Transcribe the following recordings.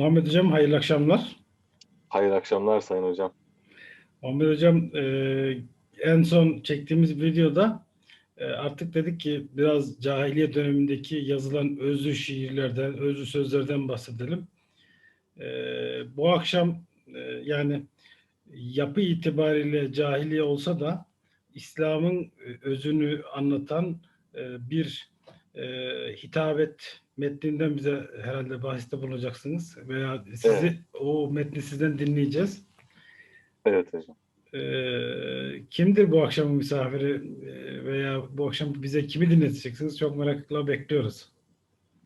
Muhammed Hocam hayırlı akşamlar. Hayırlı akşamlar Sayın Hocam. Muhammed Hocam e, en son çektiğimiz videoda e, artık dedik ki biraz cahiliye dönemindeki yazılan özlü şiirlerden, özlü sözlerden bahsedelim. E, bu akşam e, yani yapı itibariyle cahiliye olsa da İslam'ın e, özünü anlatan e, bir e, hitabet metninden bize herhalde bahiste bulunacaksınız veya sizi Evet. o metni sizden dinleyeceğiz. Evet hocam. Ee, kimdir bu akşamın misafiri Ee, veya bu akşam bize kimi dinleteceksiniz? Çok merakla bekliyoruz.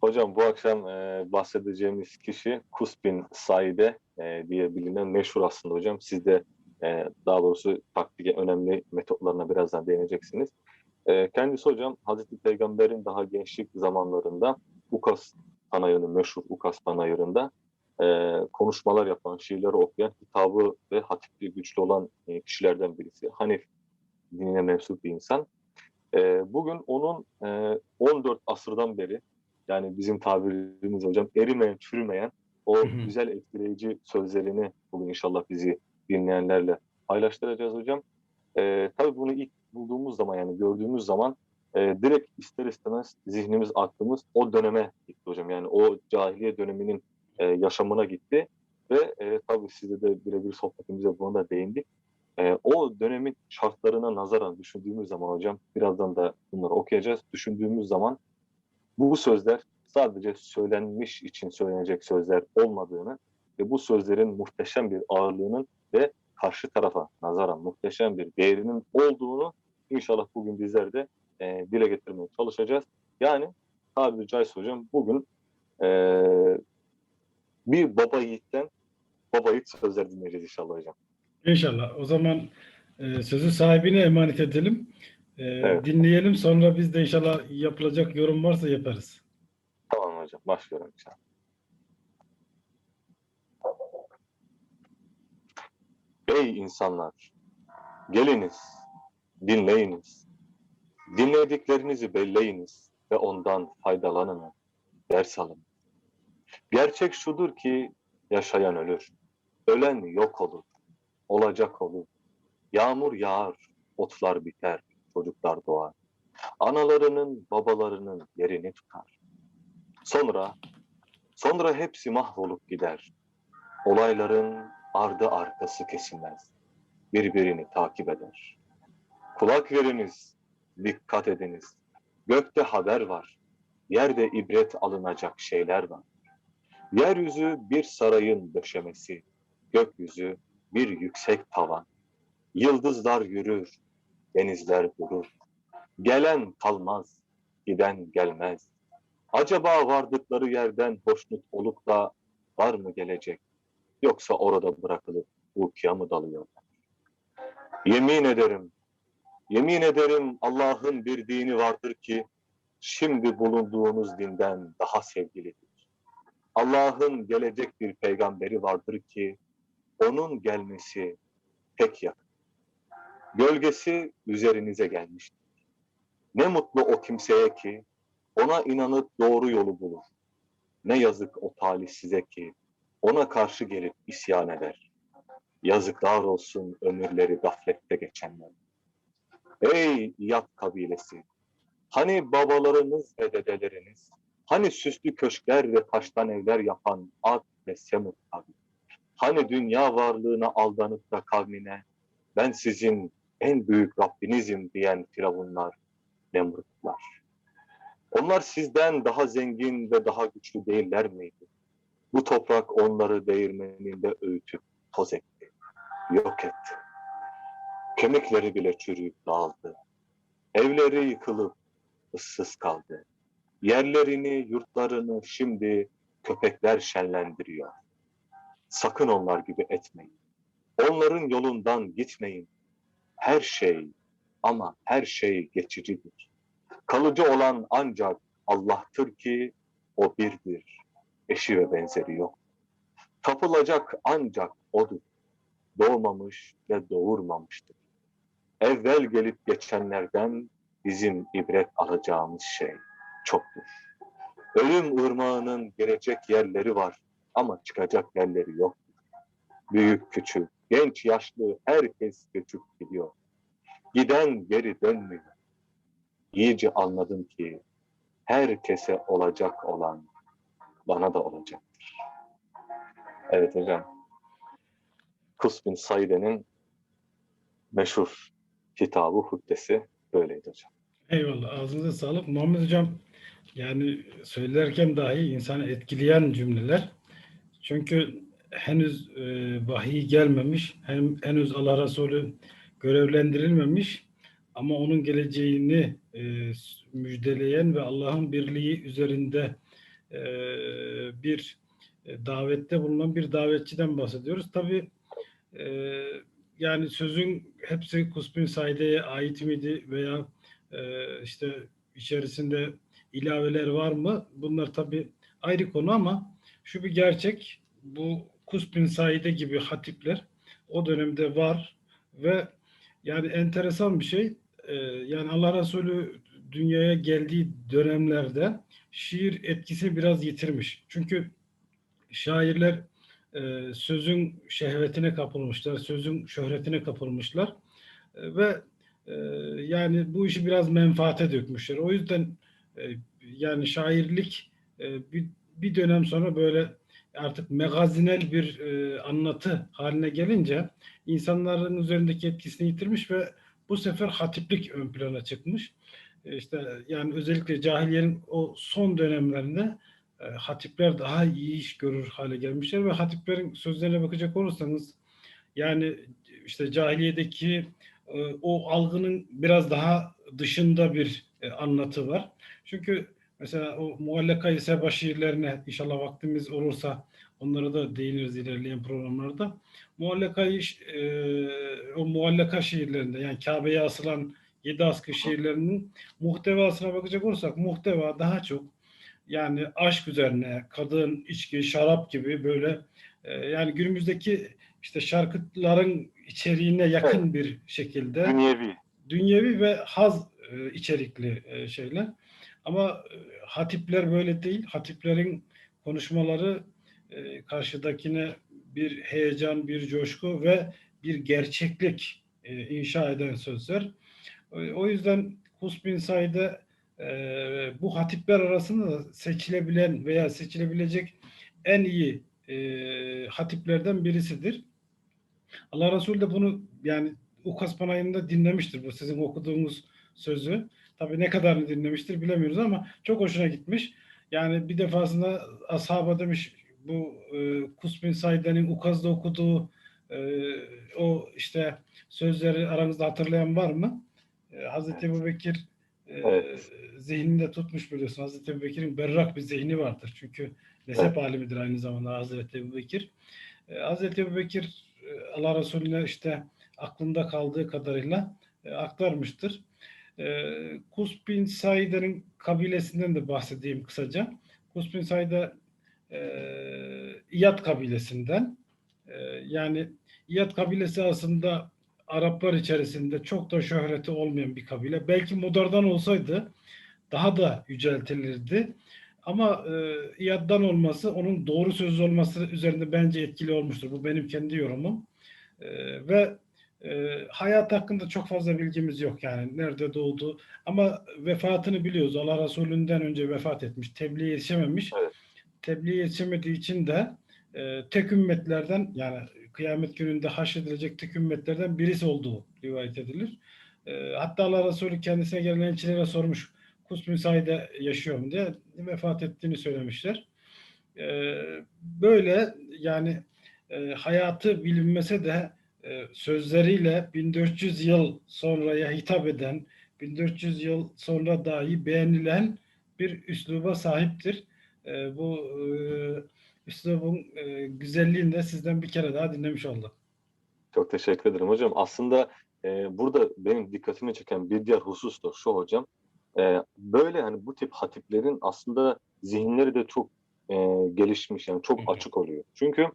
Hocam bu akşam e, bahsedeceğimiz kişi Kus bin Saide e, diye bilinen meşhur aslında hocam. Siz de e, daha doğrusu taktik önemli metotlarına birazdan değineceksiniz. E, kendisi hocam Hazreti Peygamber'in daha gençlik zamanlarında Ukas Panayırı'nın meşhur Ukas Panayırı'nda e, konuşmalar yapan, şiirleri okuyan, hitabı ve hatipliği güçlü olan e, kişilerden birisi. Hanif dinine mensup bir insan. E, bugün onun e, 14 asırdan beri yani bizim tabirimiz hocam erimeyen, çürümeyen o Hı hı. güzel etkileyici sözlerini bugün inşallah bizi dinleyenlerle paylaştıracağız hocam. Ee, tabii bunu ilk bulduğumuz zaman yani gördüğümüz zaman e, direkt ister istemez zihnimiz, aklımız o döneme gitti hocam. Yani o cahiliye döneminin e, yaşamına gitti ve e, tabii sizde de birebir sohbetimize buna da değindik. E, o dönemin şartlarına nazaran düşündüğümüz zaman hocam birazdan da bunları okuyacağız. Düşündüğümüz zaman bu sözler sadece söylenmiş için söylenecek sözler olmadığını ve bu sözlerin muhteşem bir ağırlığının ve karşı tarafa nazaran muhteşem bir değerinin olduğunu inşallah bugün bizler de e, dile getirmeye çalışacağız. Yani tabiri caizse hocam bugün e, bir baba yiğitten baba yiğit sözler dinleyeceğiz inşallah hocam. İnşallah. O zaman e, sözü sahibine emanet edelim. E, Evet. Dinleyelim. Sonra biz de inşallah yapılacak yorum varsa yaparız. Tamam hocam başlıyorum inşallah. Ey insanlar! Geliniz, dinleyiniz. Dinlediklerinizi belleyiniz ve ondan faydalanın, ders alın. Gerçek şudur ki yaşayan ölür, ölen yok olur, olacak olur. Yağmur yağar, otlar biter, çocuklar doğar. Analarının, babalarının yerini tutar. Sonra, sonra hepsi mahvolup gider. Olayların ardı arkası kesilmez. Birbirini takip eder. Kulak veriniz, dikkat ediniz. Gökte haber var. Yerde ibret alınacak şeyler var. Yeryüzü bir sarayın döşemesi. Gökyüzü bir yüksek tavan. Yıldızlar yürür, denizler durur. Gelen kalmaz, giden gelmez. Acaba vardıkları yerden hoşnut olup da var mı gelecek? Yoksa orada bırakılıp uykuya mı dalıyorlar? Yemin ederim, yemin ederim Allah'ın bir dini vardır ki şimdi bulunduğunuz dinden daha sevgilidir. Allah'ın gelecek bir peygamberi vardır ki onun gelmesi pek yakın. Gölgesi üzerinize gelmiştir. Ne mutlu o kimseye ki ona inanıp doğru yolu bulur. Ne yazık o talihsize ki ona karşı gelip isyan eder. Yazıklar olsun ömürleri gaflette geçenler. Ey İyad kabilesi! Hani babalarınız ve dedeleriniz, hani süslü köşkler ve taştan evler yapan Ad ve Semud kavmi, hani dünya varlığına aldanıp da kavmine, ben sizin en büyük Rabbinizim diyen firavunlar, Nemrutlar. Onlar sizden daha zengin ve daha güçlü değiller miydi? Bu toprak onları değirmeninde öğütüp toz etti, yok etti. Kemikleri bile çürüyüp dağıldı. Evleri yıkılıp ıssız kaldı. Yerlerini, yurtlarını şimdi köpekler şenlendiriyor. Sakın onlar gibi etmeyin. Onların yolundan gitmeyin. Her şey ama her şey geçicidir. Kalıcı olan ancak Allah'tır ki o birdir. Eşi ve benzeri yok. Tapılacak ancak O'dur. Doğmamış ve doğurmamıştır. Evvel gelip geçenlerden bizim ibret alacağımız şey çoktur. Ölüm ırmağının gelecek yerleri var. ama çıkacak yerleri yok. Büyük küçük, genç yaşlı herkes göçüp gidiyor. Giden geri dönmüyor. İyice anladım ki herkese olacak olan bana da olacaktır. Evet hocam. Kus bin Saide'nin meşhur kitabı Huddesi böyleydi hocam. Eyvallah. Ağzınıza sağlık. Muhammed Hocam yani söylerken dahi insanı etkileyen cümleler. Çünkü henüz e, vahiy gelmemiş, hem henüz Allah Resulü görevlendirilmemiş ama onun geleceğini e, müjdeleyen ve Allah'ın birliği üzerinde e, bir davette bulunan bir davetçiden bahsediyoruz. Tabii e, yani sözün hepsi Kusbin Saide'ye ait miydi veya e, işte içerisinde ilaveler var mı? Bunlar tabii ayrı konu ama şu bir gerçek. Bu Kusbin Saide gibi hatipler o dönemde var ve yani enteresan bir şey. e, yani Allah Resulü dünyaya geldiği dönemlerde şiir etkisini biraz yitirmiş. Çünkü şairler e, sözün şehvetine kapılmışlar, sözün şöhretine kapılmışlar E, ve e, yani bu işi biraz menfaate dökmüşler. O yüzden e, yani şairlik e, bir, dönem sonra böyle artık megazinel bir anlatı haline gelince insanların üzerindeki etkisini yitirmiş ve bu sefer hatiplik ön plana çıkmış. E, işte yani özellikle cahiliyenin o son dönemlerinde hatipler daha iyi iş görür hale gelmişler ve hatiplerin sözlerine bakacak olursanız yani işte cahiliyedeki e, o algının biraz daha dışında bir e, anlatı var. Çünkü mesela o muallaka ise şiirlerine inşallah vaktimiz olursa onlara da değiniriz ilerleyen programlarda. Muallaka e, o muallaka şiirlerinde yani Kabe'ye asılan yedi askı şiirlerinin muhtevasına bakacak olursak muhteva daha çok yani aşk üzerine, kadın, içki, şarap gibi böyle e, yani günümüzdeki işte şarkıların içeriğine yakın bir şekilde Dünyevi. dünyevi ve haz e, içerikli e, şeyler. Ama e, hatipler böyle değil. Hatiplerin konuşmaları e, karşıdakine bir heyecan, bir coşku ve bir gerçeklik e, inşa eden sözler. E, o yüzden Hus bin Said'e e, bu hatipler arasında da seçilebilen veya seçilebilecek en iyi e, hatiplerden birisidir. Allah Resulü de bunu yani Ukas Panayı'nda dinlemiştir bu sizin okuduğunuz sözü. Tabii ne kadarını dinlemiştir bilemiyoruz ama çok hoşuna gitmiş. Yani bir defasında ashaba demiş bu e, Kus bin Saide'nin Ukaz'da okuduğu e, o işte sözleri aranızda hatırlayan var mı? E, Hazreti Ebu Bekir e, Evet. zihninde tutmuş biliyorsun. Hazreti Ebu Bekir'in berrak bir zihni vardır. Çünkü mezhep Evet. alimidir aynı zamanda Hazreti Ebu Bekir. E, Hazreti Ebu Bekir e, Allah Resulüne işte aklında kaldığı kadarıyla e, aktarmıştır. E, Kus bin Saide'nin kabilesinden de bahsedeyim kısaca. Kus bin Saide e, İyad kabilesinden. E, yani İyad kabilesi aslında Araplar içerisinde çok da şöhreti olmayan bir kabile. Belki Mudar'dan olsaydı daha da yüceltilirdi. Ama e, İyad'dan olması, onun doğru sözlü olması üzerinde bence etkili olmuştur. Bu benim kendi yorumum. E, ve e, hayat hakkında çok fazla bilgimiz yok yani. Nerede doğdu. Ama vefatını biliyoruz. Allah Resulü'nden önce vefat etmiş. Tebliğe yetişememiş. Evet. Tebliğe yetişemediği için de e, tek ümmetlerden yani kıyamet gününde haşredilecek ümmetlerden birisi olduğu rivayet edilir. E, hatta Allah Resulü kendisine gelen elçilere sormuş Kus bin Said'e yaşıyor mu diye vefat ettiğini söylemişler. E, böyle yani e, hayatı bilinmese de e, sözleriyle 1400 yıl sonraya hitap eden, 1400 yıl sonra dahi beğenilen bir üsluba sahiptir. E, bu e, üslubun e, güzelliğini de sizden bir kere daha dinlemiş oldum. Çok teşekkür ederim hocam. Aslında e, burada benim dikkatimi çeken bir diğer husus da şu hocam. E, böyle hani bu tip hatiplerin aslında zihinleri de çok e, gelişmiş yani çok Hı hı. açık oluyor. Çünkü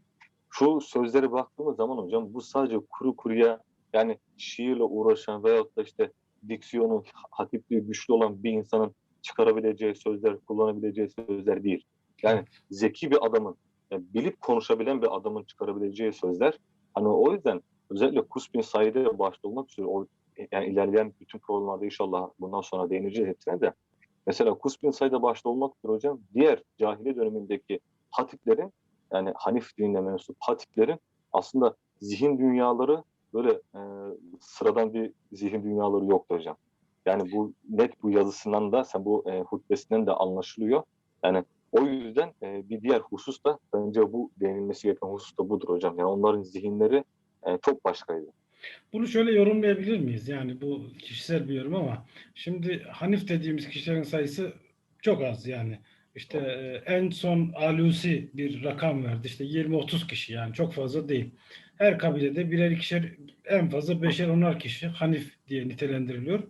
şu sözlere baktığımız zaman hocam bu sadece kuru kuruya yani şiirle uğraşan veyahut da işte diksiyonu, hatipliği güçlü olan bir insanın çıkarabileceği sözler, kullanabileceği sözler değil. Yani zeki bir adamın e, bilip konuşabilen bir adamın çıkarabileceği sözler. Hani o yüzden özellikle Kusbin Said'e başta olmak üzere o yani ilerleyen bütün programlarda inşallah bundan sonra değineceğiz hepsine de. Mesela Kusbin Said'e başta olmak üzere hocam diğer cahiliye dönemindeki hatiplerin yani Hanif dinine mensup hatiplerin aslında zihin dünyaları böyle e, sıradan bir zihin dünyaları yoktu hocam. Yani bu net bu yazısından da sen bu e, hutbesinden de anlaşılıyor. Yani o yüzden e, bir diğer husus da bence bu değinilmesi gereken husus da budur hocam. Yani onların zihinleri e, çok başkaydı. Bunu şöyle yorumlayabilir miyiz? Yani bu kişisel bir yorum ama şimdi Hanif dediğimiz kişilerin sayısı çok az yani. İşte en son Alusi bir rakam verdi. İşte 20-30 kişi yani çok fazla değil. Her kabilede birer ikişer en fazla beşer onar kişi Hanif diye nitelendiriliyor.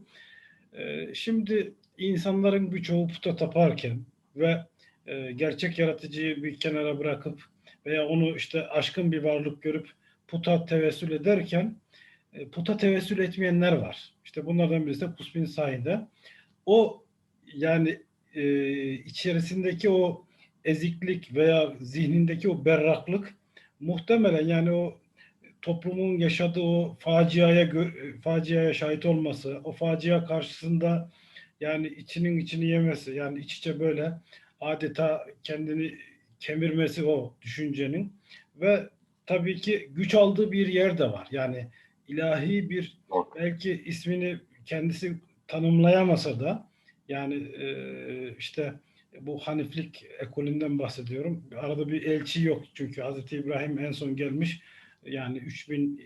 Şimdi insanların birçoğu puta taparken ve e, gerçek yaratıcıyı bir kenara bırakıp veya onu işte aşkın bir varlık görüp puta tevessül ederken e, puta tevessül etmeyenler var. İşte bunlardan birisi de Kusbin Said'e. O yani e, içerisindeki o eziklik veya zihnindeki o berraklık muhtemelen yani o toplumun yaşadığı o faciaya gö- faciaya şahit olması, o facia karşısında yani içinin içini yemesi, yani iç içe böyle adeta kendini kemirmesi o düşüncenin ve tabii ki güç aldığı bir yer de var. Yani ilahi bir belki ismini kendisi tanımlayamasa da yani e, işte bu Haniflik ekolünden bahsediyorum. Arada bir elçi yok çünkü Hazreti İbrahim en son gelmiş yani 3000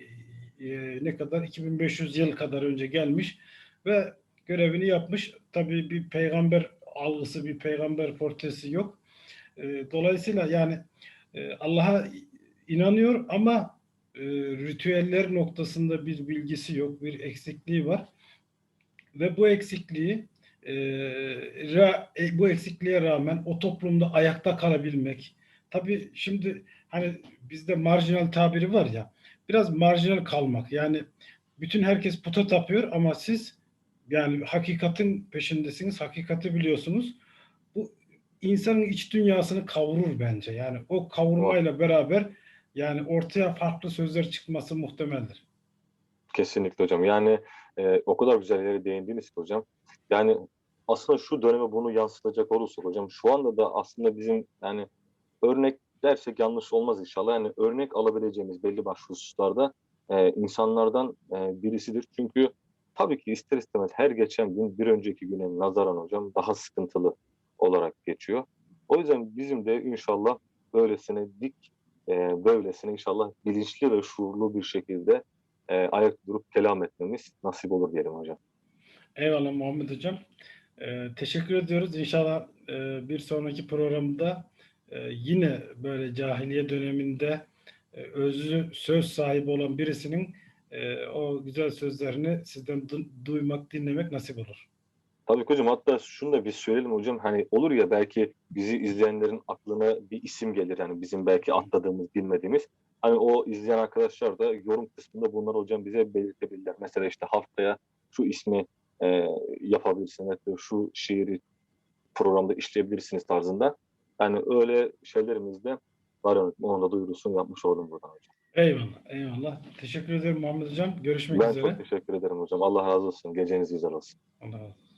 e, ne kadar 2500 yıl kadar önce gelmiş ve görevini yapmış. Tabii bir peygamber algısı, bir peygamber portresi yok. E, dolayısıyla yani e, Allah'a inanıyor ama e, ritüeller noktasında bir bilgisi yok, bir eksikliği var. Ve bu eksikliği e, ra- e, bu eksikliğe rağmen o toplumda ayakta kalabilmek. Tabii şimdi hani bizde marjinal tabiri var ya, biraz marjinal kalmak. Yani bütün herkes puta tapıyor ama siz yani hakikatin peşindesiniz, hakikati biliyorsunuz. Bu insanın iç dünyasını kavurur bence. Yani o kavurmayla beraber yani ortaya farklı sözler çıkması muhtemeldir. Kesinlikle hocam. Yani e, o kadar güzel yere değindiniz ki hocam. Yani aslında şu döneme bunu yansıtacak olursak hocam şu anda da aslında bizim yani örnek dersek yanlış olmaz inşallah. Yani örnek alabileceğimiz belli başlı hususlarda e, insanlardan e, birisidir. Çünkü tabii ki ister istemez her geçen gün bir önceki güne nazaran hocam daha sıkıntılı olarak geçiyor. O yüzden bizim de inşallah böylesine dik, e, böylesine inşallah bilinçli ve şuurlu bir şekilde e, ayakta durup kelam etmemiz nasip olur diyelim hocam. Eyvallah Muhammed Hocam. Ee, teşekkür ediyoruz. İnşallah e, bir sonraki programda e, yine böyle cahiliye döneminde e, özlü söz sahibi olan birisinin e, o güzel sözlerini sizden du- duymak, dinlemek nasip olur. Tabii hocam hatta şunu da bir söyleyelim hocam hani olur ya belki bizi izleyenlerin aklına bir isim gelir hani bizim belki atladığımız bilmediğimiz hani o izleyen arkadaşlar da yorum kısmında bunları hocam bize belirtebilirler. Mesela işte haftaya şu ismi e, yapabilirsiniz şu şiiri programda işleyebilirsiniz tarzında. Yani öyle şeylerimizde var onun da duyurusunu yapmış oldum buradan hocam. Eyvallah, eyvallah. Teşekkür ederim Muhammed Hocam. Görüşmek Ben üzere. çok teşekkür ederim hocam. Allah razı olsun. Geceniz güzel olsun. Allah razı olsun.